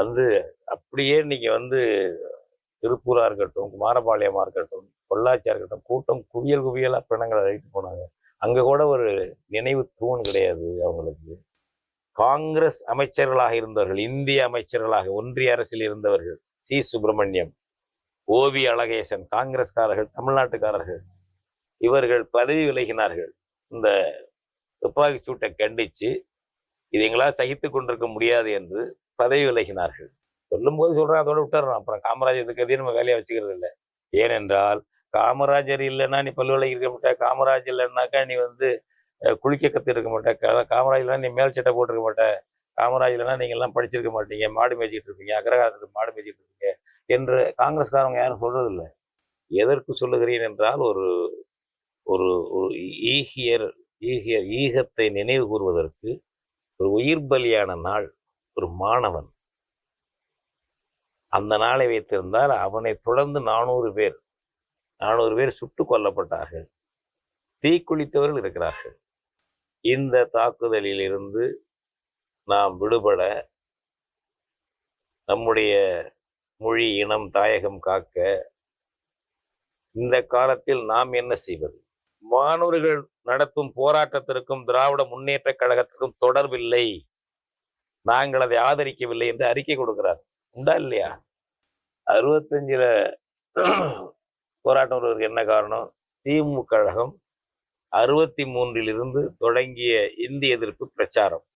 வந்து அப்படியே இன்னைக்கு வந்து திருப்பூரா இருக்கட்டும் குமாரபாளையமா இருக்கட்டும் பொள்ளாச்சியா இருக்கட்டும் கூட்டம் குவியல் குவியலா பிணங்களை அழைத்து போனாங்க. அங்க கூட ஒரு நினைவு தூண் கிடையாது அவங்களுக்கு. காங்கிரஸ் அமைச்சர்களாக இருந்தவர்கள் இந்திய அமைச்சர்களாக ஒன்றிய அரசில் இருந்தவர்கள் C. Subramaniam O V Alagesan காங்கிரஸ்காரர்கள் தமிழ்நாட்டுக்காரர்கள் இவர்கள் பதவி விலகினார்கள். இந்த துப்பாக்கி சூட்டை கண்டிச்சு இது எங்களால் சகித்து கொண்டிருக்க முடியாது என்று பதவி விலகினார்கள். சொல்லும்போது சொல்றேன் அதோட விட்டுறோம் அப்புறம் காமராஜர் இதுக்கு நம்ம வேலையை வச்சுக்கிறது இல்லை. ஏனென்றால் காமராஜர் இல்லைன்னா நீ பல்வலை இருக்க மாட்ட காமராஜர் இல்லைன்னாக்கா நீ வந்து குளிக்க கத்து இருக்க மாட்ட. கா- காமராஜர் நீ மேல் சட்டை போட்டிருக்க மாட்ட. காமராஜ் இல்லைன்னா நீங்க எல்லாம் படிச்சிருக்க மாட்டீங்க. மாடு மேய்ச்சிட்டு இருப்பீங்க. அக்ரகாரத்துக்கு மாடு மேய்ச்சிட்டு இருப்பீங்க என்று காங்கிரஸ்காரங்க யாரும் சொல்றது இல்லை எதற்கு சொல்லுகிறேன் என்றால் ஒரு ஒரு ஒரு ஈகியர் ஈகியர் ஈகத்தை நினைவு கூறுவதற்கு ஒரு உயிர் பலியான நாள் ஒரு மாணவன். அந்த நாளை வைத்திருந்தால் அவனை தொடர்ந்து நானூறு பேர் நானூறு பேர் சுட்டு கொல்லப்பட்டார்கள். தீக்குளித்தவர்கள் இருக்கிறார்கள். இந்த தாக்குதலில் இருந்து நாம் விடுபட நம்முடைய மொழி இனம் தாயகம் காக்க இந்த காலத்தில் நாம் என்ன செய்வது? மாணவர்கள் நடத்தும் போராட்டத்திற்கும் திராவிட முன்னேற்ற கழகத்திற்கும் தொடர்பில்லை. நாங்கள் அதை ஆதரிக்கவில்லை என்று அறிக்கை கொடுக்கிறார். உண்டா இல்லையா? அறுபத்தஞ்சில் போராட்டம் வருவதற்கு என்ன காரணம்? திமுக கழகம் அறுபத்தி மூன்றிலிருந்து தொடங்கிய இந்தி எதிர்ப்பு பிரச்சாரம்.